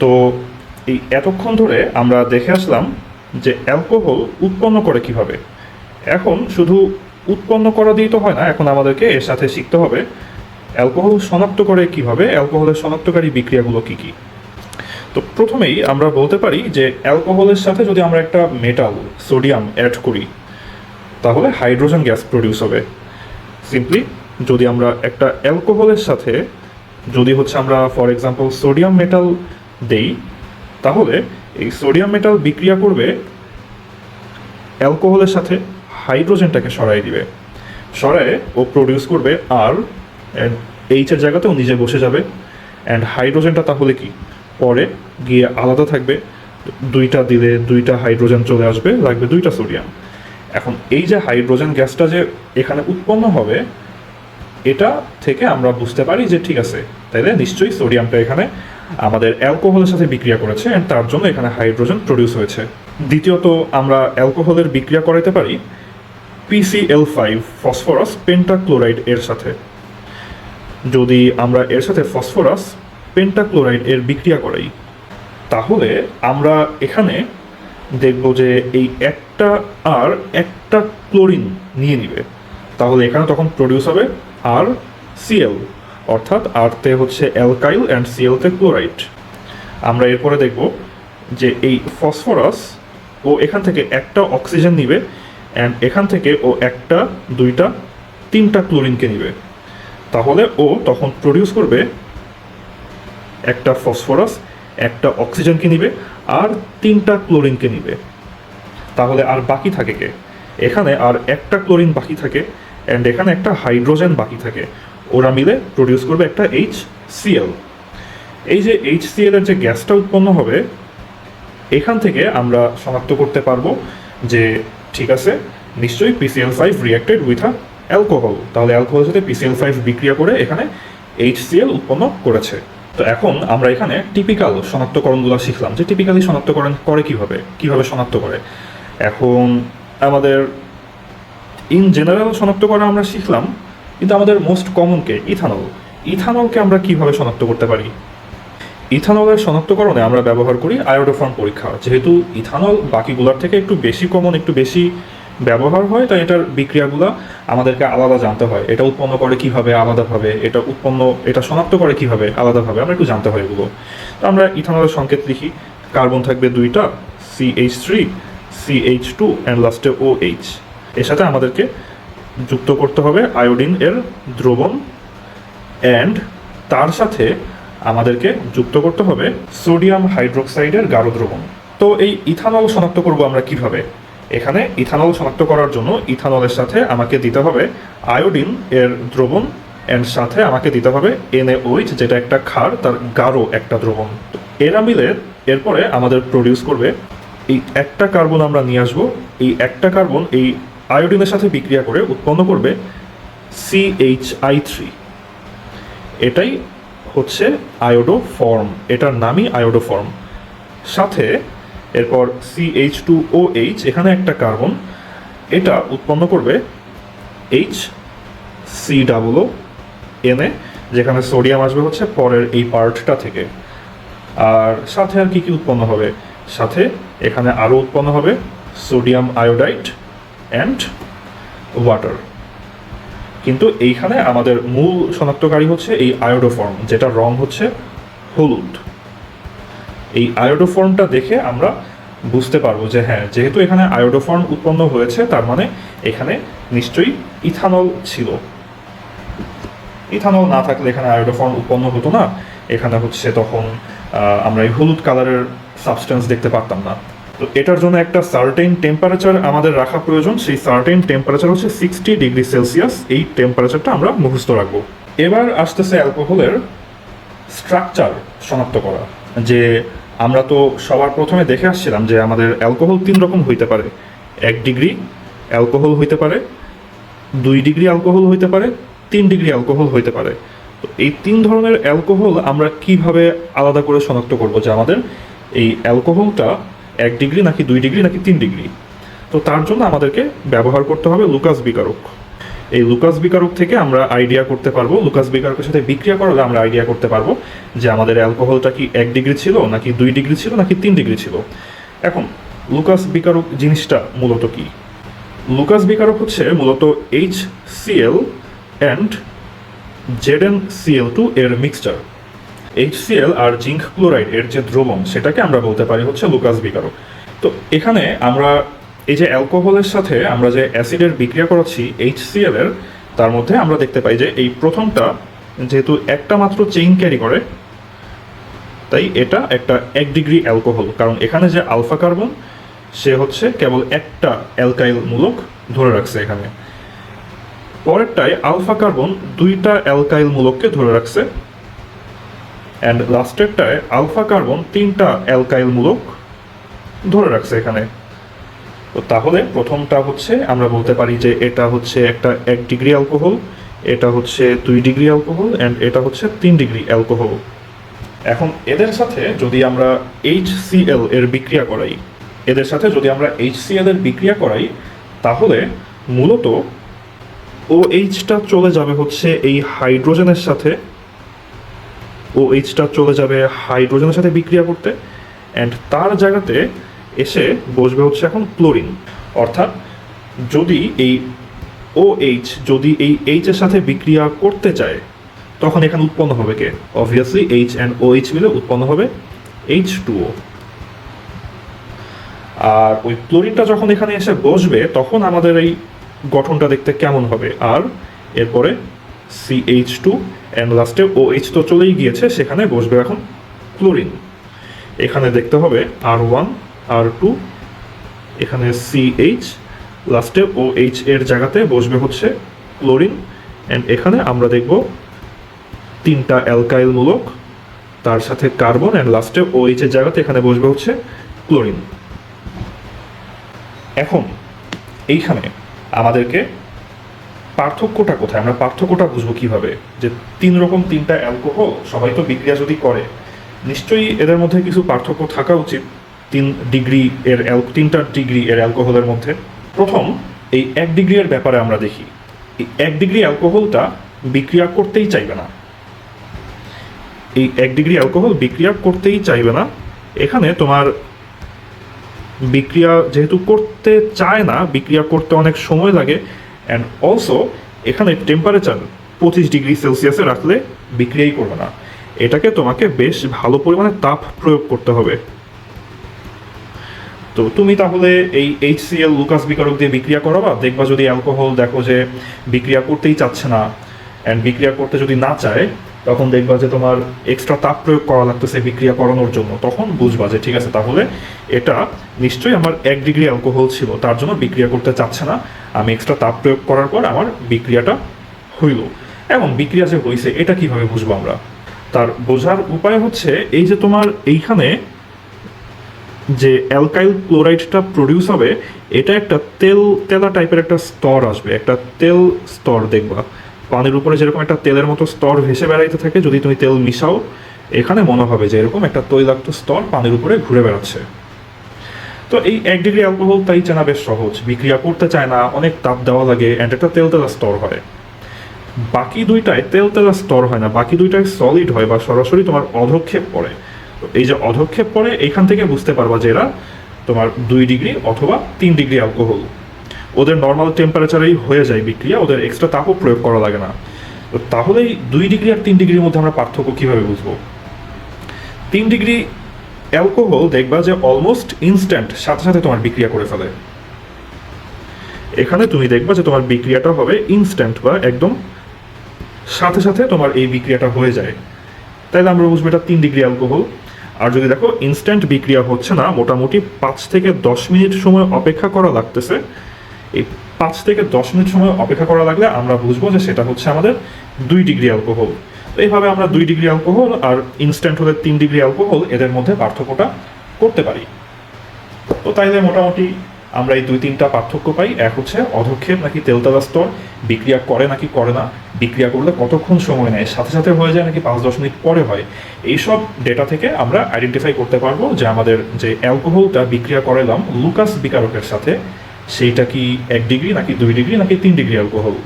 তো এই এতক্ষণ ধরে আমরা দেখে আসলাম যে অ্যালকোহল উৎপন্ন করে কীভাবে। এখন শুধু উৎপন্ন করা দিয়ে তো হয় না, এখন আমাদেরকে এর সাথে শিখতে হবে অ্যালকোহল শনাক্ত করে কীভাবে, অ্যালকোহলের শনাক্তকারী বিক্রিয়াগুলো কী কী। তো প্রথমেই আমরা বলতে পারি যে অ্যালকোহলের সাথে যদি আমরা একটা মেটাল সোডিয়াম অ্যাড করি, তাহলে হাইড্রোজেন গ্যাস প্রডিউস হবে। সিম্পলি যদি আমরা একটা অ্যালকোহলের সাথে, যদি হচ্ছে আমরা ফর এক্সাম্পল সোডিয়াম মেটাল দেই, তাহলে এই সোডিয়াম মেটাল বিক্রিয়া করবে অ্যালকোহলের সাথে হাইড্রোজেনটাকে সরাই দিবে। সরায়ে ও প্রডিউস করবে আর অ্যান্ড এইচের জায়গাতে ও নিজে বসে যাবে। অ্যান্ড হাইড্রোজেনটা তাহলে কি? পরে গিয়ে আলাদা থাকবে, দুইটা দিলে দুইটা হাইড্রোজেন চলে আসবে, লাগবে দুইটা সোডিয়াম। এখন এই যে হাইড্রোজেন গ্যাসটা যে এখানে উৎপন্ন হবে, এটা থেকে আমরা বুঝতে পারি যে ঠিক আছে, তাইলে নিশ্চয়ই সোডিয়ামটা এখানে আমাদের অ্যালকোহলের সাথে বিক্রিয়া করেছে অ্যান্ড তার জন্য এখানে হাইড্রোজেন প্রডিউস হয়েছে। দ্বিতীয়ত, আমরা অ্যালকোহলের বিক্রিয়া করাতে পারি পিসিএল ফাইভ ফসফরাস পেন্টাক্লোরাইড এর সাথে। যদি আমরা এর সাথে ফসফরাস পেন্টাক্লোরাইড এর বিক্রিয়া করাই, তাহলে আমরা এখানে দেখব যে এই একটা আর একটা ক্লোরিন নিয়ে নিবে। তাহলে এখানে তখন প্রডিউস হবে আর সিএল অর্থাৎ আরতে হচ্ছে অ্যালকাইল অ্যান্ড সিএলতে ক্লোরাইড। আমরা এরপরে দেখব যে এই ফসফরাস ও এখান থেকে একটা অক্সিজেন নিবে অ্যান্ড এখান থেকে ও একটা, দুইটা, তিনটা ক্লোরিনকে নিবে। তাহলে ও তখন প্রডিউস করবে একটা ফসফরাস, একটা অক্সিজেনকে নিবে আর তিনটা ক্লোরিনকে নিবে। তাহলে আর বাকি থাকে কে? এখানে আর একটা ক্লোরিন বাকি থাকে অ্যান্ড এখানে একটা হাইড্রোজেন বাকি থাকে। ওরা মিলে প্রডিউস করবে একটা এইচ সিএল এই যে এইচ সিএল এর যে গ্যাসটা উৎপন্ন হবে, এখান থেকে আমরা শনাক্ত করতে পারব যে, ঠিক আছে, নিশ্চয়ই PCl five reacted with a alcohol তাহলে অ্যালকোহলের সাথে পিসিএল ফাইভ বিক্রিয়া করে এখানে এইচ সিএল উৎপন্ন করেছে। তো এখন আমরা এখানে টিপিক্যাল শনাক্তকরণগুলো শিখলাম। যে টিপিক্যালি শনাক্তকরণ করে কীভাবে? কীভাবে শনাক্ত করে? এখন আমাদের ইন জেনারেল শনাক্ত করা আমরা শিখলাম। কিন্তু আমাদের মোস্ট কমনকে ইথানল ইথানলকে আমরা কীভাবে শনাক্ত করতে পারি? ইথানলের শনাক্তকরণে আমরা ব্যবহার করি আয়োডোফর্ম পরীক্ষা। যেহেতু ইথানল বাকিগুলোর থেকে একটু বেশি কমন একটু বেশি ব্যবহার হয়, তাই এটার বিক্রিয়াগুলো আমাদেরকে আলাদা জানতে হয়। এটা উৎপন্ন করে কীভাবে আলাদাভাবে এটা উৎপন্ন, এটা শনাক্ত করে কীভাবে আলাদাভাবে আমরা একটু জানতে হয় এগুলো। তো আমরা ইথানলের সংকেত লিখি। কার্বন থাকবে দুইটা C H three C H two and লাস্টে ও এইচ এর সাথে আমাদেরকে যুক্ত করতে হবে আয়োডিন এর দ্রবণ অ্যান্ড তার সাথে আমাদেরকে যুক্ত করতে হবে সোডিয়াম হাইড্রোক্সাইডের গাঢ় দ্রবণ তো এই ইথানল শনাক্ত করব আমরা কীভাবে? এখানে ইথানল শনাক্ত করার জন্য ইথানলের সাথে আমাকে দিতে হবে আয়োডিন এর দ্রবণ এর সাথে আমাকে দিতে হবে এনএওইচ যেটা একটা ক্ষার, তার গাঢ় একটা দ্রবণ। এরা মিলে এরপরে আমাদের প্রডিউস করবে, এই একটা কার্বন আমরা নিয়ে আসব, এই একটা কার্বন এই আয়োডিনের সাথে বিক্রিয়া করে উৎপন্ন করবে সিএইচআই থ্রি এটাই হচ্ছে আয়োডো ফর্ম এটার নামই আয়োডো ফর্ম সাথে এরপর সিএইচ টু ও এইচ এখানে একটা কার্বন, এটা উৎপন্ন করবে এইচ সি ডাবল ও এনে যেখানে সোডিয়াম আসবে হচ্ছে পরের এই পার্টটা থেকে। আর সাথে আর কি কি উৎপন্ন হবে? সাথে এখানে আরও উৎপন্ন হবে সোডিয়াম আয়োডাইড অ্যান্ড ওয়াটার কিন্তু এইখানে আমাদের মূল শনাক্তকারী হচ্ছে এই আয়োডোফর্ম, যেটা রং হচ্ছে হলুদ। এই আয়োডোফর্মটা দেখে আমরা বুঝতে পারব যে হ্যাঁ যেহেতু এখানে আয়োডোফর্ম উৎপন্ন হয়েছে, তার মানে এখানে নিশ্চয়ই ইথানল ছিল। ইথানল না থাকলে এখানে আয়োডোফর্ম উৎপন্ন হতো না। এখানে হচ্ছে তখন আমরা এই হলুদ কালারের সাবস্টেন্স দেখতে পারতাম না। তো এটার জন্য একটা সার্টেন টেম্পারেচার আমাদের রাখা প্রয়োজন। সেই সার্টেন টেম্পারেচার হচ্ছে সিক্সটি ডিগ্রি সেলসিয়াস এই টেম্পারেচারটা আমরা মুখস্থ রাখব। এবার আসতেছে অ্যালকোহলের স্ট্রাকচার শনাক্ত করা। যে আমরা তো সবার প্রথমে দেখে আসছিলাম যে আমাদের অ্যালকোহল তিন রকম হইতে পারে। এক ডিগ্রি অ্যালকোহল হইতে পারে, দুই ডিগ্রি অ্যালকোহল হইতে পারে, তিন ডিগ্রি অ্যালকোহল হইতে পারে। তো এই তিন ধরনের অ্যালকোহল আমরা কীভাবে আলাদা করে শনাক্ত করব? যে আমাদের এই অ্যালকোহলটা এক ডিগ্রি নাকি দুই ডিগ্রি নাকি তিন ডিগ্রি। তো তার জন্য আমাদেরকে ব্যবহার করতে হবে লুকাস বিকারক। এই লুকাস বিকারক থেকে আমরা আইডিয়া করতে পারব, লুকাস বিকারকের সাথে বিক্রিয়া করালে আমরা আইডিয়া করতে পারব যে আমাদের অ্যালকোহলটা কি এক ডিগ্রি ছিল নাকি দুই ডিগ্রি ছিল নাকি তিন ডিগ্রি ছিল। এখন, লুকাস বিকারক জিনিসটা মূলত কি? লুকাস বিকারক হচ্ছে মূলত H Cl and Z N Cl two এর মিক্সচার এইচসিএল আর জিঙ্ক ক্লোরাইড এর যে দ্রবণ, সেটাকে আমরা বলতে পারি হচ্ছে লুকাস বিকারক। তো এখানে আমরা এই যে অ্যালকোহলের সাথে আমরা যে অ্যাসিডের বিক্রিয়া করাচ্ছি এইচসিএল এর, তার মধ্যে আমরা দেখতে পাই যে এই প্রথমটা যেহেতু একটা মাত্র চেইন ক্যারি করে, তাই এটা একটা এক ডিগ্রি অ্যালকোহল। কারণ এখানে যে আলফা কার্বন, সে হচ্ছে কেবল একটা অ্যালকাইল মূলক ধরে রাখছে এখানে। পরেরটায় আলফা কার্বন দুইটা অ্যালকাইল মূলককে ধরে রাখছে। অ্যান্ড লাস্টেরটায় আলফা কার্বন তিনটা অ্যালকাইল মূলক ধরে রাখছে এখানে। তো তাহলে প্রথমটা হচ্ছে, আমরা বলতে পারি যে এটা হচ্ছে একটা এক ডিগ্রি অ্যালকোহল এটা হচ্ছে দুই ডিগ্রি অ্যালকোহল অ্যান্ড এটা হচ্ছে তিন ডিগ্রি অ্যালকোহল এখন এদের সাথে যদি আমরা এইচ এর বিক্রিয়া করাই, এদের সাথে যদি আমরা এইচ এর বিক্রিয়া করাই, তাহলে মূলত ও এইচটা চলে যাবে হচ্ছে এই হাইড্রোজেনের সাথে ও এইচটা চলে যাবে হাইড্রোজেনের সাথে বিক্রিয়া করতে। অ্যান্ড তার জায়গাতে এসে বসবে হচ্ছে এখন ক্লোরিন। অর্থাৎ যদি এই ও এইচ যদি এই এইচ এর সাথে বিক্রিয়া করতে চায়, তখন এখানে উৎপন্ন হবে কে? Obviously H and O H মিলে উৎপন্ন হবে এইচ টু ও আর ওই ক্লোরিনটা যখন এখানে এসে বসবে, তখন আমাদের এই গঠনটা দেখতে কেমন হবে? আর এরপরে সি এইচ টু অ্যান্ড লাস্টে ও এইচ তো চলেই গিয়েছে, সেখানে বসবে এখন ক্লোরিন। এখানে দেখতে হবে আর ওয়ান আর টু এখানে সি এইচ লাস্টে ও এইচ এর জায়গাতে বসবে হচ্ছে ক্লোরিন। অ্যান্ড এখানে আমরা দেখব তিনটা অ্যালকাইল মূলক, তার সাথে কার্বন অ্যান্ড লাস্টে ও এইচ এর জায়গাতে এখানে বসবে হচ্ছে ক্লোরিন। এখন, এইখানে আমাদেরকে পার্থক্যটা কোথায়? আমরা পার্থক্যটা বুঝব কীভাবে? যে তিন রকম তিনটা অ্যালকোহল সবাই তো বিক্রিয়া যদি করে, নিশ্চয়ই এদের মধ্যে কিছু পার্থক্য থাকা উচিত তিন ডিগ্রি এর তিনটা ডিগ্রি এর অ্যালকোহলের মধ্যে। প্রথম, এই এক ডিগ্রি এর ব্যাপারে আমরা দেখি। এক ডিগ্রি অ্যালকোহলটা বিক্রিয়া করতেই চাইবে না। এই এক ডিগ্রি অ্যালকোহল বিক্রিয়া করতেই চাইবে না। এখানে তোমার বিক্রিয়া যেহেতু করতে চায় না, বিক্রিয়া করতে অনেক সময় লাগে অ্যান্ড অলসো এখানে টেম্পারেচার পঁচিশ ডিগ্রি সেলসিয়াসে রাখলে বিক্রিয়াই করবে না। এটাকে তোমাকে বেশ ভালো পরিমাণে তাপ প্রয়োগ করতে হবে। তো তুমি তাহলে এই এইচসিএল লুকাস বিকারক দিয়ে বিক্রিয়া করাবা? দেখবা যদি অ্যালকোহল দেখো যে বিক্রিয়া করতেই চাচ্ছে না। অ্যান্ড বিক্রিয়া করতে যদি না চায় তখন দেখবা যে তোমার এক্সট্রা তাপ প্রয়োগ করা লাগতেছে বিক্রিয়া করানোর জন্য। তখন বুঝবা যে ঠিক আছে, তাহলে এটা নিশ্চয়ই আমার এক ডিগ্রি অ্যালকোহল ছিল, তার জন্য বিক্রিয়া করতে চাচ্ছে না। আমি এক্সট্রা তাপ প্রয়োগ করার পর আমার বিক্রিয়াটা হইল। এবং বিক্রিয়া যে হয়েছে এটা কীভাবে বুঝব আমরা? তার বোঝার উপায় হচ্ছে এই যে তোমার এইখানে যে অ্যালকাইল ক্লোরাইডটা প্রডিউস হবে, এটা একটা তেল, তেলা টাইপের একটা স্তর আসবে। একটা তেল স্তর দেখবা। পানির উপরে যেরকম একটা তেলের মতো স্তর ভেসে বেড়াইতে থাকে, যদি তুমি তেল মিশাও, এখানে মনে হবে যে এরকম একটা তৈলাক্ত স্তর পানির উপরে ঘুরে বেড়াচ্ছে। তো এই এক ডিগ্রি অ্যালকোহল তাই চেনা বেশ সহজ। বিক্রিয়া করতে চায় না, অনেক তাপ দেওয়া লাগে অ্যান্ড একটা তেল তেলা স্তর হয়। বাকি দুইটায় তেল তেলা স্তর হয় না, বাকি দুইটায় সলিড হয় বা সরাসরি তোমার অধক্ষেপ পড়ে। এই যে অধক্ষেপ পড়ে, এখান থেকে বুঝতে পারবা যে এরা তোমার দুই ডিগ্রি অথবা তিন ডিগ্রি অ্যালকোহল। ওদের নর্মাল টেম্পারেচারেই হয়ে যায় বিক্রিয়া, ওদের এক্সট্রা তাপও প্রয়োগ করা লাগে না। তাহলেই দুই ডিগ্রি আর তিন ডিগ্রির মধ্যে আমরা পার্থক্য কীভাবে বুঝব? তিন ডিগ্রি অ্যালকোহল দেখবা যে অলমোস্ট ইনস্ট্যান্ট সাথে সাথে তোমার বিক্রিয়া করে ফেলে। এখানে তুমি দেখবা যে তোমার বিক্রিয়াটা হবে ইনস্ট্যান্ট বা একদম সাথে সাথে তোমার এই বিক্রিয়াটা হয়ে যায়। তাইলে আমরা বুঝব এটা তিন ডিগ্রি অ্যালকোহল আর যদি দেখো ইনস্ট্যান্ট বিক্রিয়া হচ্ছে না, মোটামুটি পাঁচ থেকে দশ মিনিট সময় অপেক্ষা করা লাগতেছে এই পাঁচ থেকে দশ মিনিট সময় অপেক্ষা করা লাগলে আমরা বুঝব যে সেটা হচ্ছে আমাদের দুই ডিগ্রি অ্যালকোহল। তো এইভাবে আমরা দুই ডিগ্রি অ্যালকোহল আর ইনস্ট্যান্ট হলে তিন ডিগ্রি অ্যালকোহল এদের মধ্যে পার্থক্যটা করতে পারি। তো তাইলে মোটামুটি আমরা এই দুই তিনটা পার্থক্য পাই। এক হচ্ছে অধক্ষেপ নাকি তেলতেলা স্তর, বিক্রিয়া করে নাকি করে না, বিক্রিয়া করলে কতক্ষণ সময় নেয়, সাথে সাথে হয়ে যায় নাকি পাঁচ দশ মিনিট পরে হয়, এইসব ডেটা থেকে আমরা আইডেন্টিফাই করতে পারব যে আমাদের যে অ্যালকোহলটা বিক্রিয়া করালাম লুকাস বিকারকের সাথে সেইটা কি এক ডিগ্রি নাকি দুই ডিগ্রি নাকি তিন ডিগ্রি অ্যালকোহল